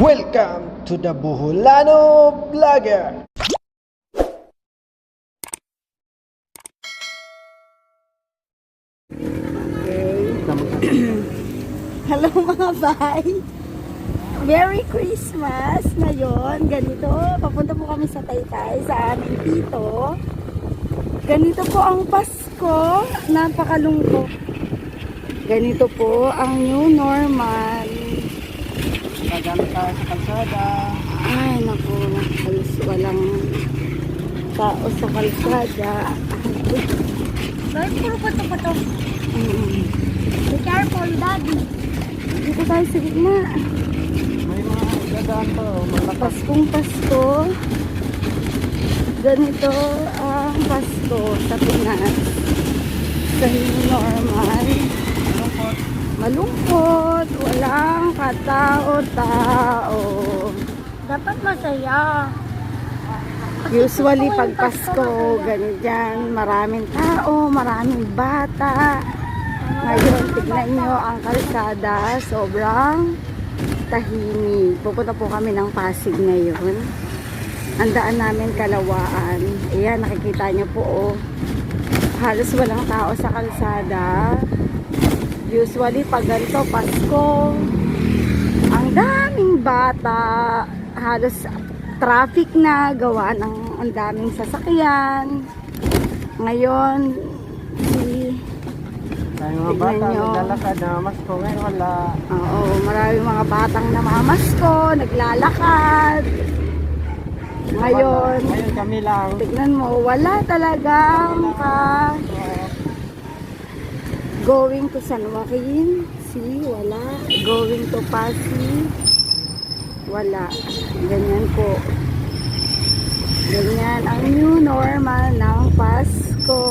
Welcome to the Buholano Vlogger! Hello mga bay! Merry Christmas! Ngayon, ganito, papunta po kami sa Taytay, sa aming tito. Ganito po ang Pasko, napakalungkot. Ganito po ang new normal. Gagamit tayo sa kalsada. Ay, naku, halos walang tao sa kalsada. Bakit puro pato-pato? Mm. Be careful, daddy. Dito tayo sa gitna. May mga dadaan pa, oh, malakas. Paskong Pasko. Ganito ang Pasko sa Pinas. Sa new normal. Malungkot. Walang katao-tao. Dapat masaya. Usually pag Pasko, ganyan, maraming tao, maraming bata. Ngayon, tignan nyo ang kalsada, sobrang tahimik. Pupunta po kami ng Pasig ngayon. Ang daan namin kalawaan. Ayan, nakikita nyo po, oh. Halos walang tao sa kalsada. Usually, pag ganito, Pasko, ang daming bata. Halos traffic na, gawa ng ang daming sasakyan. Ngayon, si mga bata nyo. naglalakad na mas ko ngayon wala. Oo, maraming mga batang namamasko, naglalakad. Ngayon, Ngayon kami lang. tignan mo, wala talagang ka going to San Joaquin. See, wala. Going to Pasig. Wala. Ganyan po. Ganyan ang new normal ng Pasko.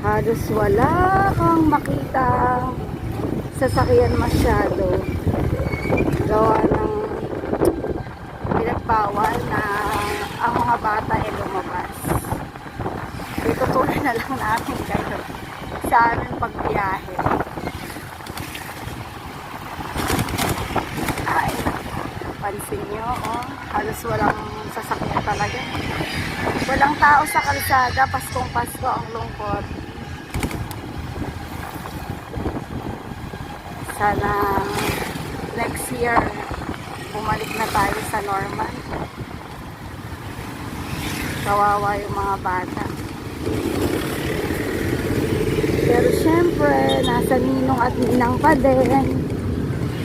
Halos wala kang makita sasakyan masyado. Gawa pinagbawal na ang mga bata ay lumabas. Itutuloy na lang natin kayo sa aming pagbiyahe. Ay, pansin nyo, oh, halos walang sasakyan talaga. Walang tao sa kalsada, Paskong Pasko ang lungkot. Sana next year bumalik na tayo sa normal. Kawawa yung mga bata. Pero syempre, nasa ninong at ninang pa din.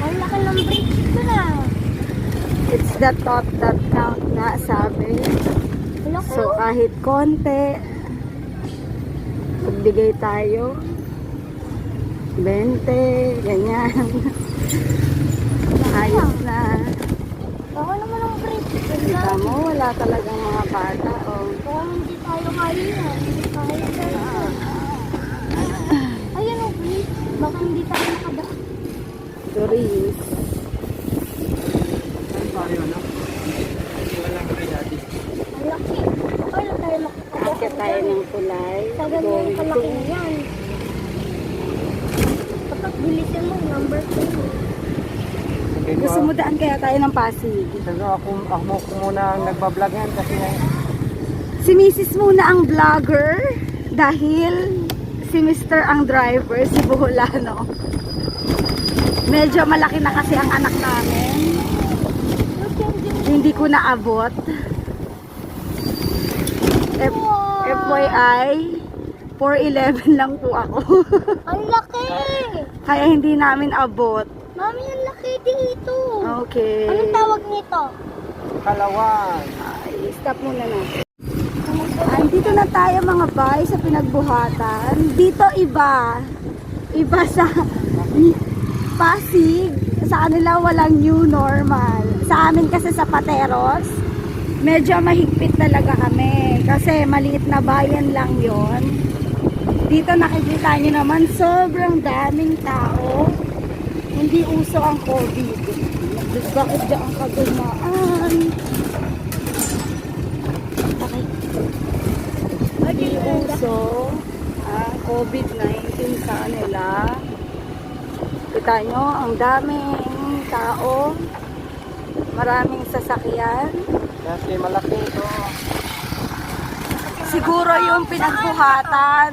Ang laki ng brakes ko na. It's the thought that count nga, sabi. So, kahit konti, pagbigay tayo, 20, ganyan. Ayos na. Baka naman ang brakes. Kita mo, wala talagang mga bata. Oh. Baka hindi tayo kaya. Kaya tayo. Ayun brakes. Baka hindi tayo nakadaan. Tourist. Saan tayo ano? Wala kami dati. Ang laki. Kaya tayo makakadaan. Akit tayo ng tulay. Sa ganyan Going kalaki to yan. Kapag bilisin mo, number 2. Sabi ko, Gusto mo daan kaya tayo ng Pasig? ko, ako, ako, ako muna ang nagbablog yan kasi Si Mrs. muna ang vlogger dahil si Mr. ang driver, si Buholano. Medyo malaki na kasi ang anak namin. Hindi ko naabot. F FYI, 4'11 lang po ako. Ang laki! Kaya hindi namin abot. Mami, ang laki dito. Okay. Anong tawag nito? kalawan. Ay, stop muna natin. Andito na tayo mga bay sa pinagbuhatan. Dito iba. Iba sa Pasig. Sa kanila walang new normal. Sa amin kasi sa Pateros, medyo mahigpit talaga kami. Kasi maliit na bayan lang yon. Dito nakikita nyo naman sobrang daming tao. Hindi uso ang COVID. Bakit diyan ka dumaan? Okay. Hindi uso ang COVID-19 sa kanila. Kita nyo, ang daming tao. Maraming sasakyan. Kasi malaki ito. Siguro yung pinagbuhatan.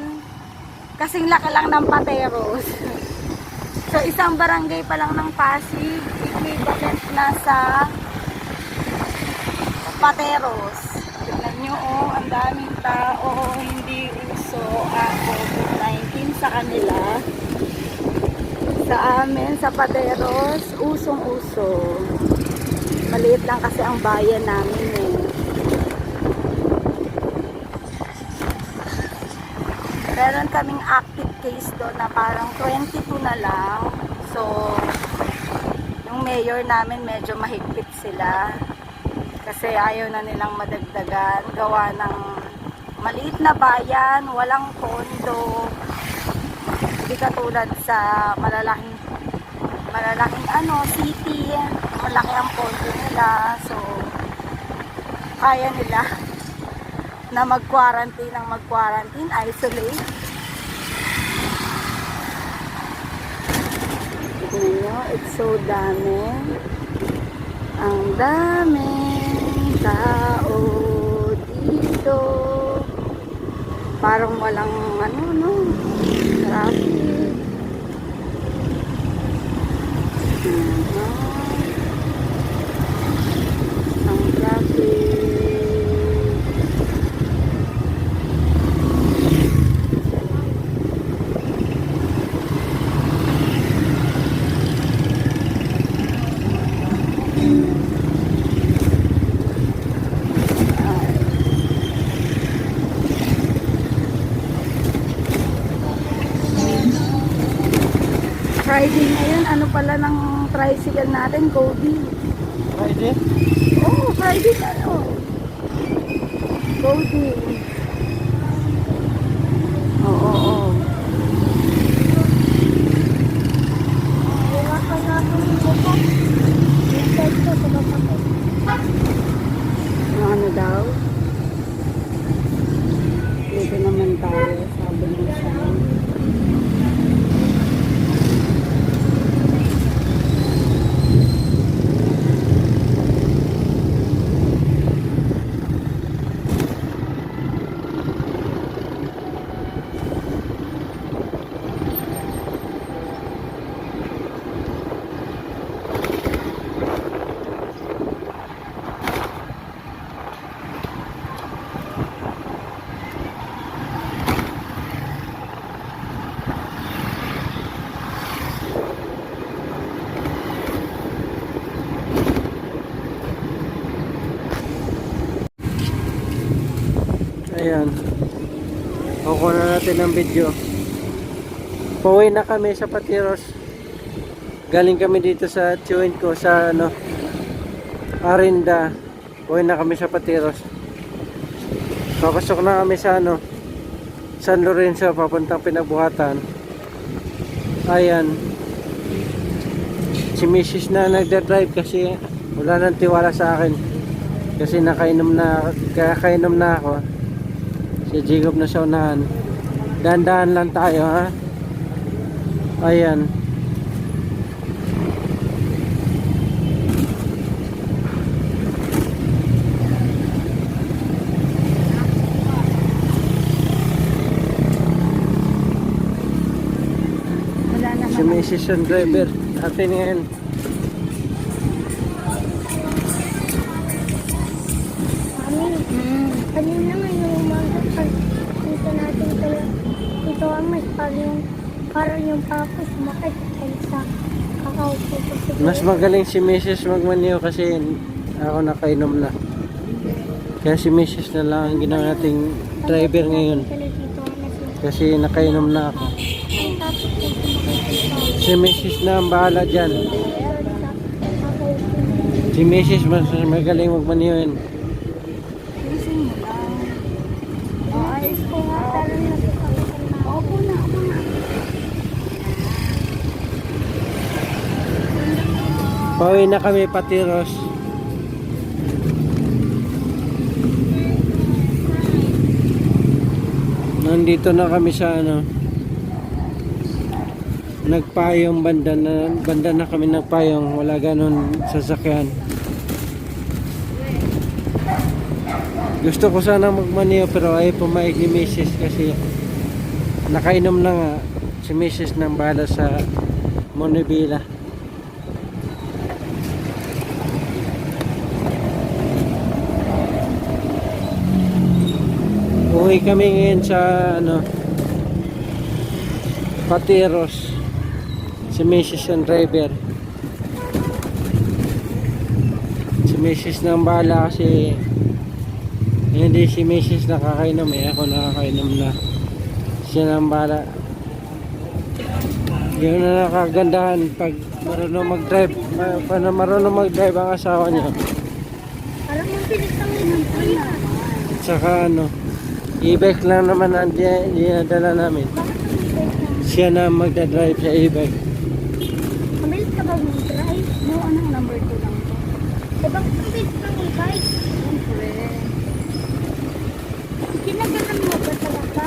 Kasing laki lang ng Pateros. So isang barangay pa lang ng Pasig, equivalent na sa Pateros. Tignan nyo, oh, ang daming tao, hindi uso ang COVID-19 sa kanila. Sa amin, sa Pateros, usong-uso. Maliit lang kasi ang bayan namin eh. Meron kaming active case doon na parang 22 na lang. So, yung mayor namin medyo mahigpit sila. Kasi ayaw na nilang madagdagan. Gawa ng maliit na bayan, walang kondo. Hindi katulad sa malalaking malalaking ano, city. Malaki ang kondo nila. So, kaya nila na mag-quarantine ng mag-quarantine, isolate. Tignan nyo, it's so dami. Ang daming tao dito. Parang walang ano, no, traffic. Ano, ang traffic. Friday ngayon, ano pala ng tricycle natin, Cody? Friday? Oh, Friday oh. Cody. Oo, oo, oo. Wala ka na akong buko. Inside ko sa baba ko. Ano, ano daw? Dito naman tayo, sabi mo sa Ayan. Kukuha na natin ng video. Pauwi na kami sa Patiros. Galing kami dito sa Chewin ko sa ano Arinda. Pauwi na kami sa Patiros. Papasok na kami sa ano San Lorenzo papuntang Pinagbuhatan. Ayan. Si Mrs. na nagda-drive kasi wala nang tiwala sa akin. Kasi nakainom na kakainom na ako. Si Jacob na sa unahan. Dahan-dahan lang tayo ha. Ayan. Si Mrs. driver. Atin ngayon. Pag yung parang yung papa sumakit dahil sa kakaupo ko. Mas magaling si Mrs. magmaniw kasi ako nakainom na. Kaya si Mrs. na lang ang ginawa nating driver ngayon. Kasi nakainom na ako. Si Mrs. na ang bahala dyan. Si Mrs. mas magaling magmaniw yun. Pauwi na kami patiros. Nandito na kami sa ano. Nagpayong banda na banda na kami ng payong, wala ganun sasakyan. Gusto ko sana magmaniyo pero ay pumayag ni misis kasi nakainom na nga si misis ng bala sa Monobila. Uwi kami ngayon sa ano Patiros si Mrs. ang driver si Mrs. nang bala kasi hindi si Mrs. nakakainom eh ako nakakainom na siya nang bala yun na nakagandahan pag marunong mag-drive ma- pag marunong mag-drive ang asawa niya Parang yung pinitang ng. Tsaka ano, e-bike lang naman ang di- dinadala namin. Siya na magdadrive sa e-bike. Kamilit ka ba mag-drive? No, anong number 2 lang to? Eh, bakit bilis ng e-bike? Siyempre. Ginagalan mo ba talaga?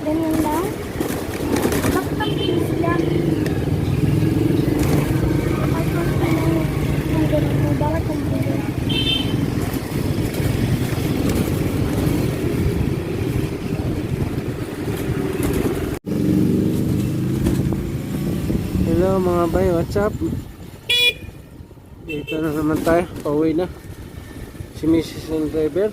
Ganyan lang? Bakit ang bilis lang? Bakit ang bilis ng ganun mo? Bakit ang mga bay, what's up? Dito na naman tayo, pauwi na. Si Mrs. ang driver.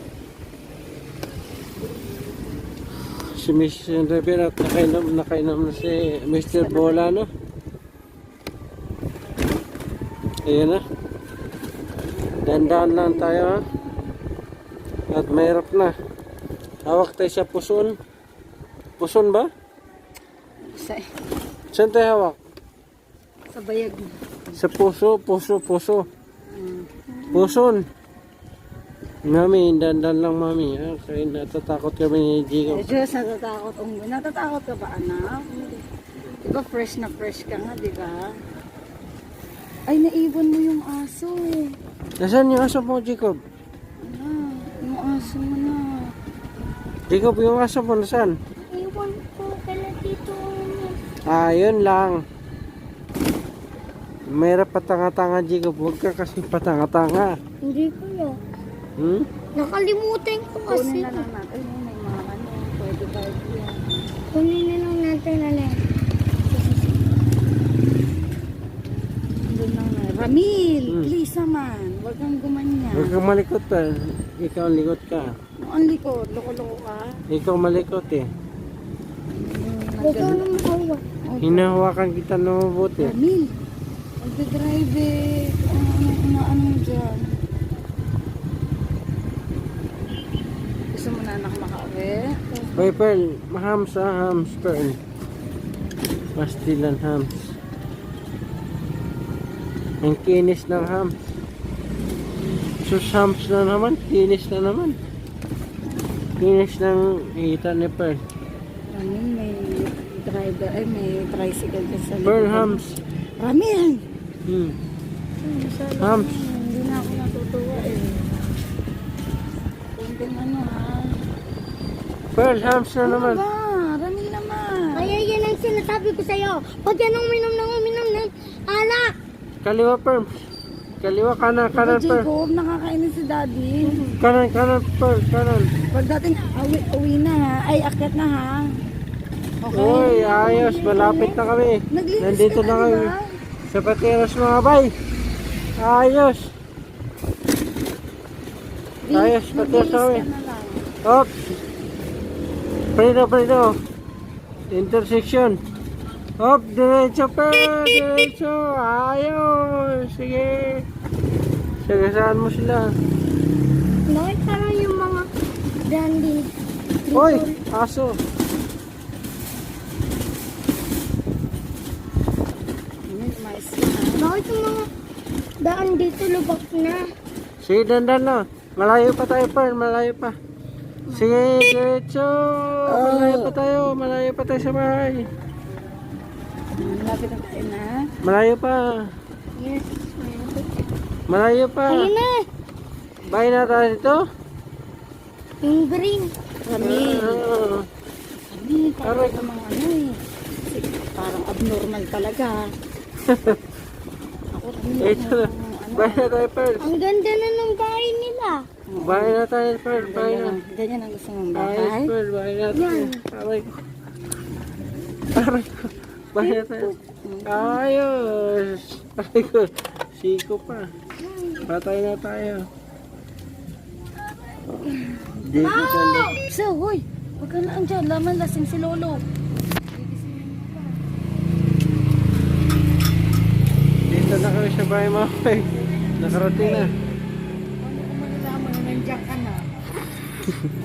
Si Mrs. ang driver at nakainom, nakainom na si Mr. Bolano. Ayan na. Dandaan lang tayo ha. At mahirap na. Hawak tayo sa puson. Puson ba? Sa, Saan tayo hawak? Sa bayag. Sa puso, puso, puso. Mm. Puson. Mami, dandan lang mami. Ah, kaya natatakot kami ni Jigo. Eh, Diyos, natatakot. Ang, natatakot ka ba, anak? Di ba fresh na fresh ka nga, di ba? Ay, naibon mo yung aso. Nasaan yung aso mo, Jacob? Ano, yung aso mo na. Jacob, yung aso mo, nasaan? Iwan ko kala dito. Ah, yun lang. Mayroon patanga-tanga, Jacob. Huwag ka kasi patanga-tanga. Hindi ko yun. Hmm? Nakalimutan ko kasi. Kunin na lang natin. May mga ano, pwede ba yan. Kunin na lang natin alin. Na. Ramil, Hmm. please naman. Huwag kang gumanyan. Huwag kang malikot pa. Ikaw ang likot ka. Ang likod, loko-loko ka. Ikaw malikot eh. Huwag ka nang makawa. Hinahawakan kita na mabuti. Ramil, magdadrive eh. Ano, ano, ano, ano dyan? Gusto mo na anak makauwi? Hoy, Pearl. Mahams ah, hams, Pearl. Pastilan hams. Ang kinis ng hams. Sus hams na naman. Kinis na naman. Kinis ng hita ni Pearl. Ramil, may driver, ay may tricycle dyan sa likod. Pearl hams. Ramil! Hmm. Na, Hindi na ako natutuwa eh. Kunting ano ha. Pearl hams na Ano naman. ba? Ramil naman. Kaya yan ang sinasabi ko sa'yo. Pag yan ang uminom ng uminom ng alak. Kaliwa, Pearl. Kaliwa, kanan, Ito, kanan, Pearl. Jacob, nakakainis si daddy. Kanan, kanan, Pearl. Kanan. Pag dating uwi, uwi na ha, ay akyat na ha. Okay? Uy, ayos. Malapit na kami. Naglinis Nandito ka na na, kami. diba? Sa Pateros mga bay. Ayos. Ayos, Pateros ka kami. Oops. Prito, prito. Intersection. Hop, diretso pa. Diretso. Ayos. Sige. Sagasaan mo sila. Bakit parang yung mga brandy? Hoy, aso. Ramil, mais Bakit yung mga daan dito lubak na? Sige, dandan na. Malayo pa tayo, Pearl. Malayo pa. Sige, diretso. Malayo pa tayo. Malayo pa tayo sa bahay. Malapit na tayo na. Malayo pa. Yes. Malayo pa. Ayun na. Bahay na tayo dito. Yung green. Ramil. Ah. Ramil, parang ka mga ano eh. Parang abnormal talaga. Ito na. Bahay na tayo, Pearl. Ang ganda na ng bahay nila. Bahay na tayo, Fred. Bahay na. Ganyan, ang gusto mong Ayos, bahay. Fred. Bahay na tayo. Aray ko. Aray ko. Bahay na tayo. Ayos. Aray ko. Siko pa. Patay na tayo. Dito loob. So, hoy, huwag ka na andyan. Laman lasing si Lolo. Dito na kami sa bahay mo. Nakarating na. Ano kung malalaman na nandiyan ka na?